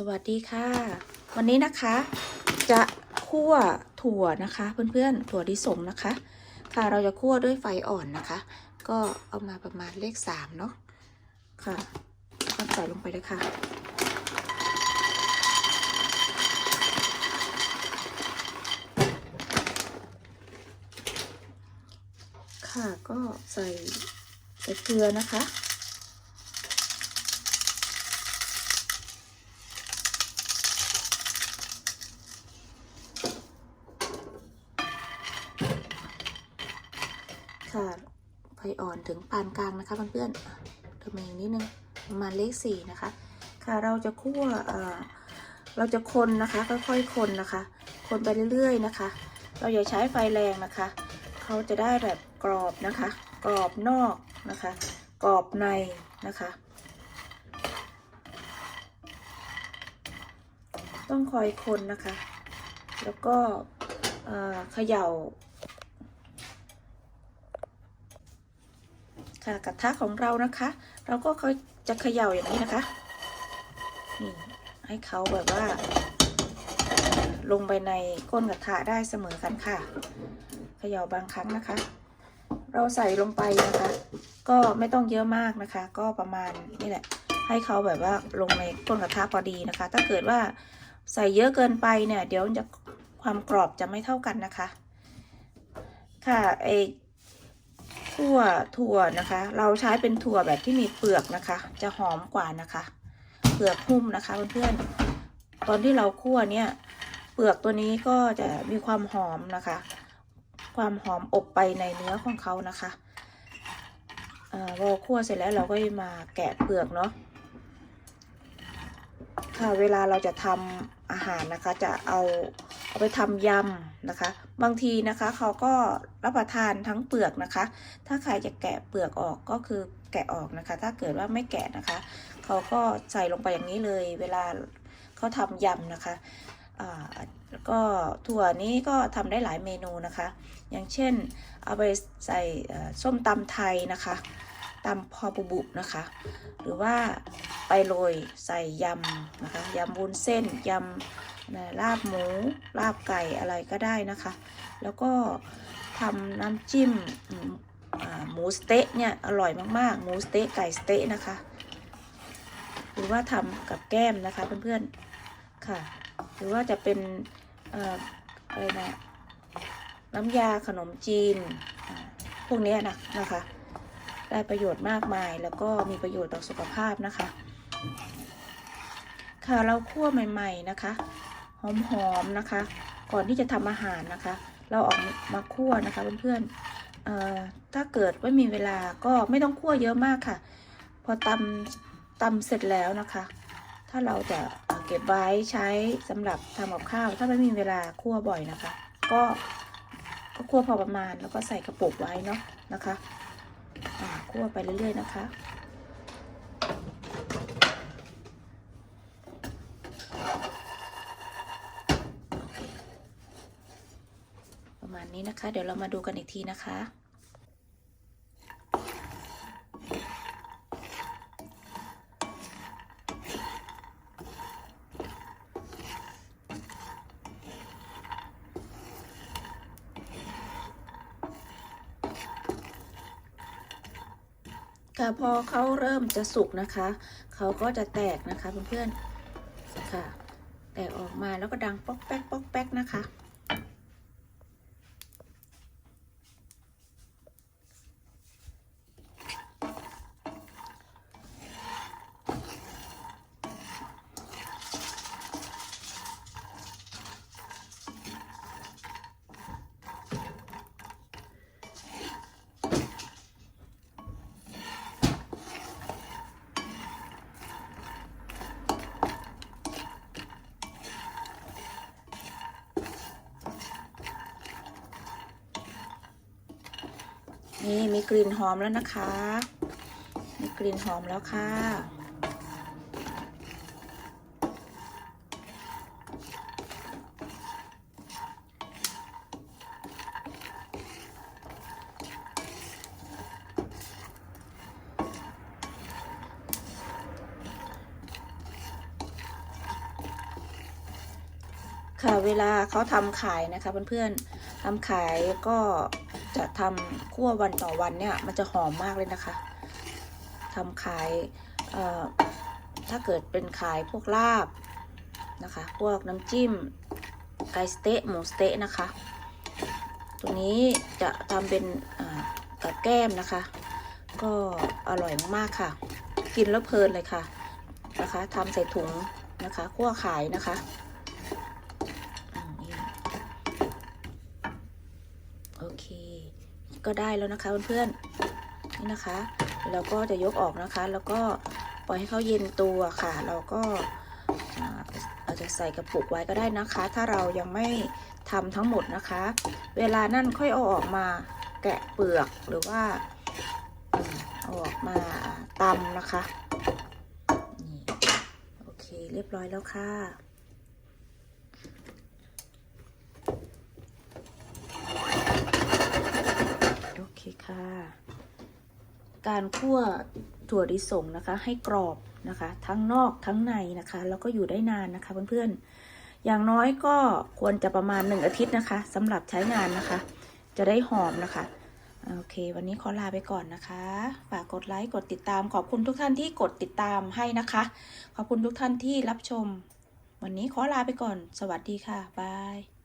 สวัสดีค่ะ วันนี้นะคะ จะคั่วถั่วนะคะเพื่อนๆถั่วลิสงนะคะ ค่ะเราจะคั่วด้วยไฟอ่อนนะคะ ก็เอามาประมาณเลขสามเนาะค่ะก็ใส่ลงไปเลยค่ะค่ะก็ใส่ใส่เกลือนะคะ่ะไฟอ่อนถึงปานกลางนะคะเพื่อนๆทำไมอย่างนี้นึงประมาณเลขสี่นะคะ ค่ะเราจะคั่วเราจะคนนะคะค่อยๆคนนะคะ คนไปเรื่อยๆนะคะ เราอย่าใช้ไฟแรงนะคะเขาจะได้แบบกรอบนะคะ กรอบนอกนะคะ กรอบในนะคะต้องคอยคนนะคะ แล้วก็เขย่า ค่ะกระทะของเรานะคะ เราก็จะเขย่าอย่างนี้นะคะนี่ให้เขาแบบว่า ลงไปในก้นกระทะได้เสมอกันค่ะ เขย่าบางครั้งนะคะ เราใส่ลงไปนะคะ ก็ไม่ต้องเยอะมากนะคะ ก็ประมาณนี่แหละ ให้เขาแบบว่าลงในก้นกระทะพอดีนะคะ ถ้าเกิดว่าใส่เยอะเกินไปเนี่ย เดี๋ยวจะความกรอบจะไม่เท่ากันนะคะ ค่ะไอ ถั่วถั่วนะคะ เราใช้เป็นถั่วแบบที่มีเปลือกนะคะ จะหอมกว่านะคะ เปลือกหุ้มนะคะเพื่อนๆตอนที่เราคั่วเนี่ย เปลือกตัวนี้ก็จะมีความหอมนะคะ ความหอมอบไปในเนื้อของเขานะคะเอ่อพอคั่วเสร็จแล้วเราก็มาแกะเปลือกเนาะค่ะเวลาเราจะทำอาหารนะคะ จะเอา เอาไปทำยำนะคะ บางทีนะคะเขาก็รับประทานทั้งเปลือกนะคะ ถ้าใครจะแกะเปลือกออกก็คือแกะออกนะคะ ถ้าเกิดว่าไม่แกะนะคะ เขาก็ใส่ลงไปอย่างนี้เลย เวลาเขาทำยำนะคะอ่าแล้วก็ถั่วนี้ก็ทำได้หลายเมนูนะคะ อย่างเช่นเอาไปใส่เอ่อส้มตำไทยนะคะตำพอบุบุนะคะ หรือว่าไปโรยใส่ยำนะคะยำวุ้นเส้นยำ ลาบหมูลาบไก่อะไรก็ได้นะคะ แล้วก็ทำน้ำจิ้มหมูสเต๊ะเนี่ยอร่อยมากๆ หมูสเต๊ะไก่สเต๊ะนะคะ หรือว่าทำกับแก้มนะคะเพื่อนๆค่ะ หรือว่าจะเป็นเอ่อะไรนะน้ำยาขนมจีนพวกนี้นะนะคะ ได้ประโยชน์มากมายแล้วก็มีประโยชน์ต่อสุขภาพนะคะ ค่ะเราคั่วใหม่ ๆนะคะ หอมๆนะคะ ก่อนที่จะทำอาหารนะคะ เราออกมาคั่วนะคะเพื่อนๆเอ่อถ้าเกิดไม่มีเวลาก็ไม่ต้องคั่วเยอะมากค่ะ พอตำตำเสร็จแล้วนะคะ ถ้าเราจะเก็บไว้ใช้สำหรับทำกับข้าว ถ้าไม่มีเวลาคั่วบ่อยนะคะ ก็ก็คั่วพอประมาณแล้วก็ใส่กระปุกไว้เนาะนะคะอ่าคั่วไปเรื่อยๆนะคะ ประมา ณนี้นะคะ เดี๋ยวเรามาดูกันอีกทีนะคะ ค่ะพอเขาเริ่มจะสุกนะคะ เขาก็จะแตกนะคะเพื่อนๆค่ะ แตกออกมาแล้วก็ดังป๊อกแป๊กป๊อกแป๊กนะคะ นี่มีกลิ่นหอมแล้วนะคะ มีกลิ่นหอมแล้วค่ะ ค่ะเวลาเขาทำขายนะคะเพื่อนๆทำขายก็ จะทำคั่ววันต่อวันเนี่ย มันจะหอมมากเลยนะคะทำขายถ้าเกิดเป็นขายพวกลาบนะคะ พวกน้ำจิ้มไก่สเต๊ะหมูสเต๊ะนะคะตัวนี้จะทำเป็นกับแก้มนะคะ ก็อร่อยมากๆค่ะ กินแล้วเพลินเลยค่ะนะคะทำใส่ถุงนะคะคั่วขายนะคะอืมนี่โอเค ก็ได้แล้วนะคะเพื่อนๆนี่นะคะเราก็จะยกออกนะคะ แล้วก็ปล่อยให้เขาเย็นตัวค่ะ เราก็อาจจะใส่กระปุกไว้ก็ได้นะคะ ถ้าเรายังไม่ทำทั้งหมดนะคะ เวลานั่นค่อยเอาออกมาแกะเปลือกหรือว่าเอาออกมาตำนะคะนี่โอเคเรียบร้อยแล้วค่ะ โอเคค่ะ การคั่วถั่วลิสงนะคะ ให้กรอบนะคะ ทั้งนอกทั้งในนะคะ แล้วก็อยู่ได้นานนะคะเพื่อนๆ อย่างน้อยก็ควรจะประมาณหนึ่งอาทิตย์นะคะสำหรับใช้งานนะคะ จะได้หอมนะคะโอเค วันนี้ขอลาไปก่อนนะคะ ฝากกดไลค์ กดติดตาม ขอบคุณทุกท่านที่กดติดตามให้นะคะ ขอบคุณทุกท่านที่รับชม วันนี้ขอลาไปก่อน สวัสดีค่ะ บาย